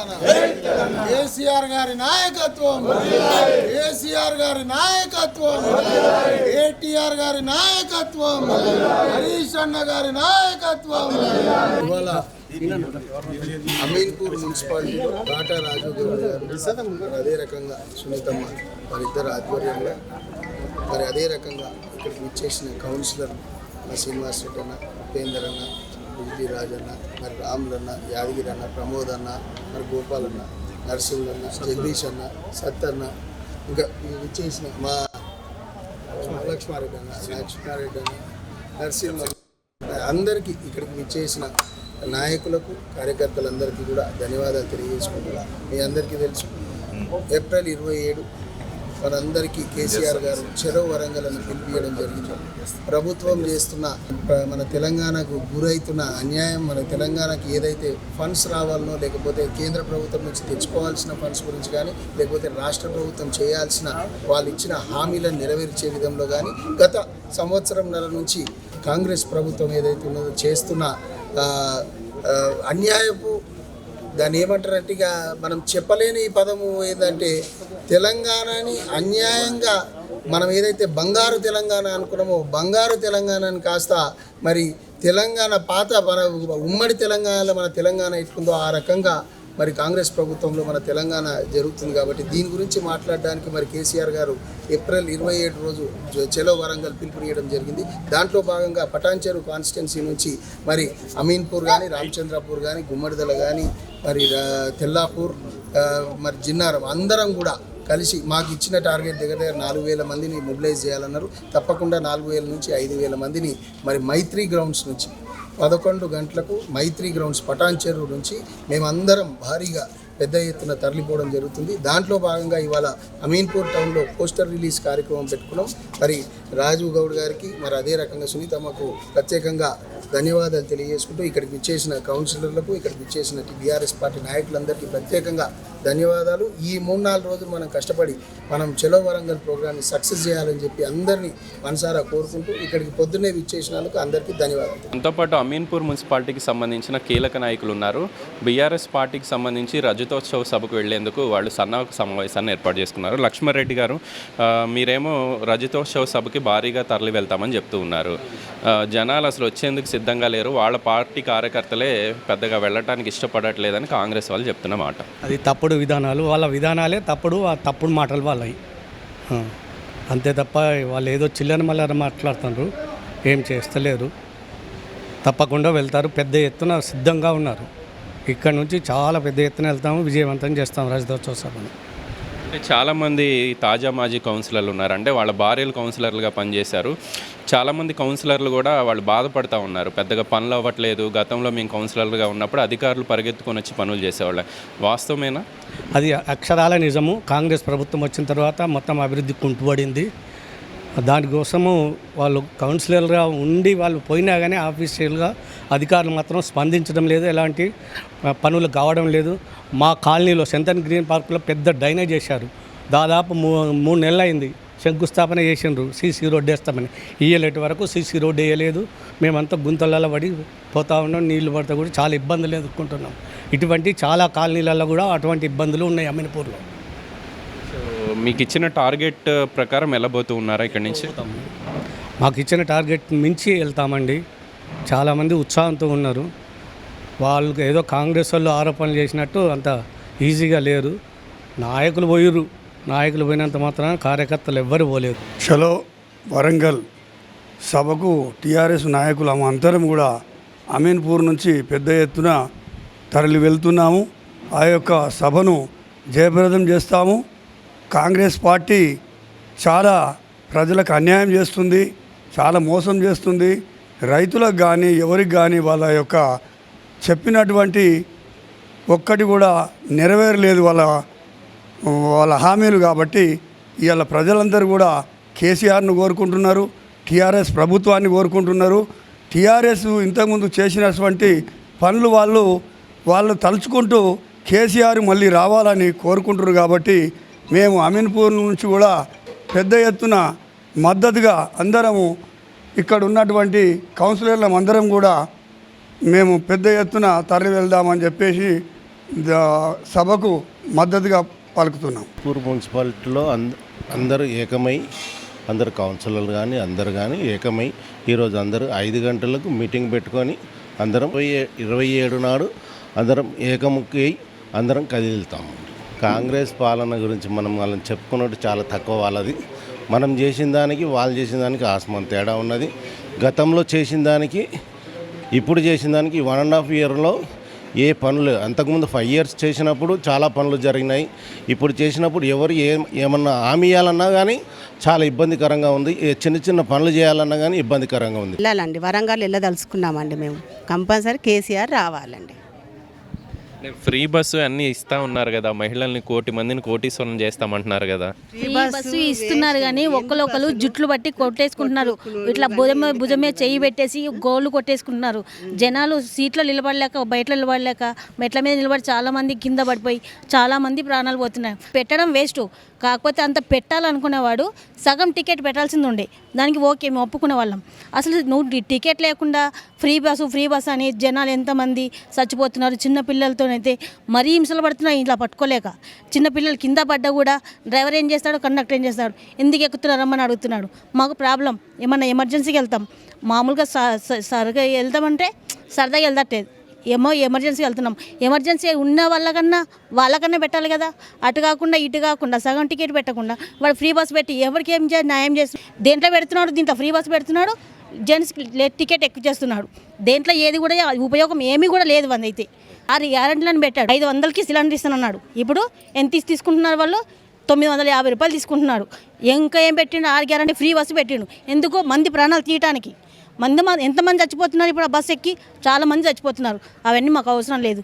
తెలంగాణ కేసీఆర్ గారి నాయకత్వం. కేసీఆర్ గారి నాయకత్వం. ఏటీఆర్ గారి నాయకత్వం. హరీష్ అన్న గారి నాయకత్వం. ఇవాళ అమీన్పూర్ మున్సిపాలిటీ టాటా రాజు గారు అదే రకంగా సునీతమ్మ వారిద్దరు ఆధ్వర్యంలో మరి అదే రకంగా ఇక్కడికి వచ్చేసిన కౌన్సిలర్ శ్రీనివాస్ రెడ్డి అన్న ఉపేందర్ అన్న బుజ్జి రాజన్న మరి రాములన్న యాదగిరి అన్న ప్రమోద్ అన్న మరి గోపాల్ అన్న నరసింహులు అన్న జగదీష్ అన్న సత్ అన్న ఇంకా ఇచ్చేసిన మా లక్ష్మారెడ్డి అన్న లక్ష్మారెడ్డి అన్న నరసింహ అందరికీ ఇక్కడికి ఇచ్చేసిన నాయకులకు కార్యకర్తలందరికీ కూడా ధన్యవాదాలు తెలియజేసుకుంటున్నా. మీ అందరికీ తెలుసు. ఏప్రిల్ ఇరవై ఏడు మనందరికీ కేసీఆర్ గారు చెరో వరంగల్ అని పిలిపియడం జరిగింది. ప్రభుత్వం చేస్తున్న మన తెలంగాణకు గురైతున్న అన్యాయం మన తెలంగాణకి ఏదైతే ఫండ్స్ రావాలనో లేకపోతే కేంద్ర ప్రభుత్వం నుంచి తెచ్చుకోవాల్సిన ఫండ్స్ గురించి కానీ లేకపోతే రాష్ట్ర ప్రభుత్వం చేయాల్సిన వాళ్ళు ఇచ్చిన హామీలను నెరవేర్చే విధంలో కానీ గత సంవత్సరం నెల నుంచి కాంగ్రెస్ ప్రభుత్వం ఏదైతే ఉన్నదో చేస్తున్న అన్యాయపు దాన్ని ఏమంటారంటే ఇక మనం చెప్పలేని పదము ఏంటంటే తెలంగాణని అన్యాయంగా మనం ఏదైతే బంగారు తెలంగాణ అనుకున్నామో బంగారు తెలంగాణని కాస్త మరి తెలంగాణ పాత మన ఉమ్మడి తెలంగాణలో మన తెలంగాణ ఎట్లుందో ఆ రకంగా మరి కాంగ్రెస్ ప్రభుత్వంలో మన తెలంగాణ జరుగుతుంది కాబట్టి దీని గురించి మాట్లాడడానికి మరి కేసీఆర్ గారు ఏప్రిల్ ఇరవై ఏడు రోజు చెలో వరంగల్ పిలుపునియడం జరిగింది. దాంట్లో భాగంగా పటాన్చెరు కాన్స్టిట్యున్సీ నుంచి మరి అమీన్పూర్ కానీ రామచంద్రపూర్ కానీ గుమ్మడిదల కానీ మరి తెల్లాపూర్ మరి జిన్నారం అందరం కూడా కలిసి మాకు ఇచ్చిన టార్గెట్ దగ్గర దగ్గర నాలుగు వేల మందిని మొబిలైజ్ చేయాలన్నారు. తప్పకుండా నాలుగు వేల నుంచి ఐదు వేల మందిని మరి మైత్రి గ్రౌండ్స్ నుంచి పదకొండు గంటలకు మైత్రి గ్రౌండ్స్ పటాన్ చెరువు నుంచి మేమందరం భారీగా పెద్ద ఎత్తున తరలిపోవడం జరుగుతుంది. దాంట్లో భాగంగా ఇవాళ అమీన్పూర్ టౌన్లో పోస్టర్ రిలీజ్ కార్యక్రమం పెట్టుకున్నాం. మరి రాజు గౌడ్ గారికి మరి అదే రకంగా సునీతమ్మకు ప్రత్యేకంగా ధన్యవాదాలు తెలియజేసుకుంటూ ఇక్కడికి విచ్చేసిన కౌన్సిలర్లకు ఇక్కడికి విచ్చేసిన బీఆర్ఎస్ పార్టీ నాయకులందరికీ ప్రత్యేకంగా ధన్యవాదాలు. ఈ మూడు నాలుగు రోజులు మనం కష్టపడి మనం చెలో వరంగల్ ప్రోగ్రాన్ని సక్సెస్ చేయాలని చెప్పి అందరినీ మనసారా కోరుకుంటూ ఇక్కడికి పొద్దున్నే విచ్చేసినందుకు అందరికీ ధన్యవాదాలు. దాంతోపాటు అమీన్పూర్ మున్సిపాలిటీకి సంబంధించిన కీలక నాయకులు ఉన్నారు. బీఆర్ఎస్ పార్టీకి సంబంధించి రజతోత్సవ సభకు వెళ్ళేందుకు వాళ్ళు సన్నాహక సమావేశాన్ని ఏర్పాటు చేసుకున్నారు. లక్ష్మారెడ్డి గారు మీరేమో రజతోత్సవ సభకి భారీగా తరలి వెళ్తామని చెప్తూ ఉన్నారు. జనాలు అసలు వచ్చేందుకు సిద్ధంగా లేరు. వాళ్ళ పార్టీ కార్యకర్తలే పెద్దగా వెళ్ళటానికి ఇష్టపడట్లేదని కాంగ్రెస్ వాళ్ళు చెప్తున్న మాట. అది తప్పుడు విధానాలు. వాళ్ళ విధానాలే తప్పుడు ఆ తప్పుడు మాటలు వాళ్ళవి. అంతే తప్ప వాళ్ళు ఏదో చిల్లర మల్లర మాట్లాడుతున్నారు ఏం చేస్తలేరు. తప్పకుండా వెళ్తారు. పెద్ద ఎత్తున సిద్ధంగా ఉన్నారు. ఇక్కడ నుంచి చాలా పెద్ద ఎత్తున వెళ్తాము. విజయవంతం చేస్తాం రాజదోత్సవ సభను. అంటే చాలామంది తాజా మాజీ కౌన్సిలర్లు ఉన్నారు. అంటే వాళ్ళ భార్యలు కౌన్సిలర్లుగా పనిచేశారు. చాలామంది కౌన్సిలర్లు కూడా వాళ్ళు బాధపడతా ఉన్నారు. పెద్దగా పనులు అవ్వట్లేదు. గతంలో మేము కౌన్సిలర్లుగా ఉన్నప్పుడు అధికారులు పరిగెత్తుకొని వచ్చి పనులు చేసేవాళ్ళం. వాస్తవమేనా? అది అక్షరాల నిజము. కాంగ్రెస్ ప్రభుత్వం వచ్చిన తర్వాత మొత్తం అభివృద్ధి కుంటుపడింది. దానికోసము వాళ్ళు కౌన్సిలర్గా ఉండి వాళ్ళు పోయినా కానీ ఆఫీషియల్గా అధికారులు మాత్రం స్పందించడం లేదు ఎలాంటి పనులు కావడం లేదు. మా కాలనీలో సెంతన్ గ్రీన్ పార్క్లో పెద్ద డ్రైనేజ్ చేశారు. దాదాపు మూ మూడు నెలలు అయింది శంకుస్థాపన చేసిండ్రు సీసీ రోడ్డు వేస్తామని. ఇయ్యలేటి వరకు సీసీ రోడ్డు వేయలేదు. మేమంతా గుంతలలో పడి పోతా ఉన్నాం నీళ్ళు పడితే కూడా చాలా ఇబ్బందులు ఎదుర్కొంటున్నాం. ఇటువంటి చాలా కాలనీలలో కూడా అటువంటి ఇబ్బందులు ఉన్నాయి అమీన్పూర్లో. సో మీకు ఇచ్చిన టార్గెట్ ప్రకారం వెళ్ళబోతూ ఉన్నారా ఇక్కడి నుంచి? మాకు ఇచ్చిన టార్గెట్ మించి వెళ్తామండి. చాలామంది ఉత్సాహంతో ఉన్నారు. వాళ్ళకి ఏదో కాంగ్రెస్ వాళ్ళు ఆరోపణలు చేసినట్టు అంత ఈజీగా లేరు. నాయకులు పోయిరు నాయకులు పోయినంత మాత్రాన కార్యకర్తలు ఎవ్వరు పోలేదు చలో వరంగల్ సభకు టీఆర్ఎస్ నాయకులు అందరం కూడా అమీన్పూర్ నుంచి పెద్ద ఎత్తున తరలి వెళ్తున్నాము. ఆ యొక్క సభను జయప్రదం చేస్తాము. కాంగ్రెస్ పార్టీ చాలా ప్రజలకు అన్యాయం చేస్తుంది. చాలా మోసం చేస్తుంది. రైతులకు కానీ ఎవరికి కానీ వాళ్ళ యొక్క చెప్పినటువంటి ఒక్కటి కూడా నెరవేరలేదు వాళ్ళ వాళ్ళ హామీలు కాబట్టి ఇవాళ ప్రజలందరూ కూడా కేసీఆర్ను కోరుకుంటున్నారు టీఆర్ఎస్ ప్రభుత్వాన్ని కోరుకుంటున్నారు. టీఆర్ఎస్ ఇంతకుముందు చేసినటువంటి పనులు వాళ్ళు వాళ్ళు తలుచుకుంటూ కేసీఆర్ మళ్ళీ రావాలని కోరుకుంటున్నారు కాబట్టి మేము అమీన్పూర్ నుంచి కూడా పెద్ద ఎత్తున మద్దతుగా అందరము ఇక్కడ ఉన్నటువంటి కౌన్సిలర్లం అందరం కూడా మేము పెద్ద ఎత్తున తరలి వెళ్దామని చెప్పేసి సభకు మద్దతుగా పలుకుతున్నాం. తూర్పు మున్సిపాలిటీలో అంద అందరూ ఏకమై అందరు కౌన్సిలర్లు కానీ అందరు కానీ ఏకమై ఈరోజు అందరూ ఐదు గంటలకు మీటింగ్ పెట్టుకొని అందరం ఇరవై ఇరవై ఏడు నాడు అందరం ఏకముఖి అయి అందరం కదిలితాము కాంగ్రెస్ పాలన గురించి మనం వాళ్ళని చెప్పుకున్నట్టు చాలా తక్కువ వాళ్ళది. మనం చేసిన దానికి వాళ్ళు చేసిన దానికి ఆస్మాన్ తేడా ఉన్నది. గతంలో చేసిన దానికి ఇప్పుడు చేసిన దానికి వన్ అండ్ హాఫ్ ఇయర్లో ఏ పనులు అంతకుముందు ఫైవ్ ఇయర్స్ చేసినప్పుడు చాలా పనులు జరిగినాయి. ఇప్పుడు చేసినప్పుడు ఎవరు ఏ ఏమన్నా హామీ ఇవ్వాలన్నా కానీ చాలా ఇబ్బందికరంగా ఉంది. ఏ చిన్న చిన్న పనులు చేయాలన్నా కానీ ఇబ్బందికరంగా ఉంది. వెళ్ళాలండి. వరంగల్ వెళ్ళదలుచుకున్నామండి మేము. కంపల్సరీ కేసీఆర్ రావాలండి. ఫ్రీ బస్సు అన్ని ఇస్తా ఉన్నారు కదా మహిళల్ని కోటి మందిని కోటీశ్వరం చేస్తామంటున్నారు కదా. ఫ్రీ బస్సు ఇస్తున్నారు కానీ ఒకరు జుట్లు బట్టి కొట్టేసుకుంటున్నారు. ఇట్లా భుజమే భుజమే చేయి పెట్టేసి గోళ్ళు కొట్టేసుకుంటున్నారు. జనాలు సీట్లో నిలబడలేక బయట నిలబడలేక మెట్ల మీద నిలబడి చాలా మంది కింద పడిపోయి చాలా మంది ప్రాణాలు పోతున్నాయి. పెట్టడం వేస్ట్. కాకపోతే అంత పెట్టాలనుకునేవాడు సగం టికెట్ పెట్టాల్సింది ఉండే. దానికి ఓకే మేము ఒప్పుకునే వాళ్ళం. అసలు నువ్వు టికెట్ లేకుండా ఫ్రీ బస్సు ఫ్రీ బస్ అని జనాలు ఎంతమంది చచ్చిపోతున్నారు చిన్న అయితే మరీ హింసలు పడుతున్నాయి ఇట్లా పట్టుకోలేక. చిన్నపిల్లలు కింద పడ్డా కూడా డ్రైవర్ ఏం చేస్తాడు? కండక్టర్ ఏం చేస్తాడు? ఎందుకు ఎక్కుతున్నారమ్మని అడుగుతున్నాడు. మాకు ప్రాబ్లం. ఏమన్నా ఎమర్జెన్సీకి వెళ్తాం. మామూలుగా స- స- వెళ్తామంటే సరదాగా వెళ్దట్లేదు ఏమో ఎమర్జెన్సీ వెళ్తున్నాం. ఎమర్జెన్సీ ఉన్న వాళ్ళకన్నా వాళ్ళకన్నా పెట్టాలి కదా. అటు కాకుండా ఇటు కాకుండా సగం టికెట్ పెట్టకుండా వాడు ఫ్రీ బస్ పెట్టి ఎవరికి ఏం న్యాయం చేసి దేంట్లో పెడుతున్నాడు? దీంట్లో ఫ్రీ బస్ పెడుతున్నాడు. జెంట్స్ టికెట్ ఎక్కువ చేస్తున్నాడు. దేంట్లో ఏది కూడా ఉపయోగం ఏమీ కూడా లేదు వంద అయితే ఆరు గ్యారెంటీలను పెట్టాడు. ఐదు వందలకి సిలిండర్ ఇస్తానన్నాడు ఇప్పుడు ఎంత తీసుకుంటున్నారు వాళ్ళు? తొమ్మిది వందల యాభై రూపాయలు తీసుకుంటున్నారు. ఇంకా ఏం పెట్టిండు? ఆరు గ్యారెంటీ ఫ్రీ బస్సు పెట్టిండు. ఎందుకు మంది ప్రాణాలు తీయటానికి. మంది మంది ఎంతమంది చచ్చిపోతున్నారు ఇప్పుడు ఆ బస్సు ఎక్కి? చాలా మంది చచ్చిపోతున్నారు. అవన్నీ మాకు అవసరం లేదు.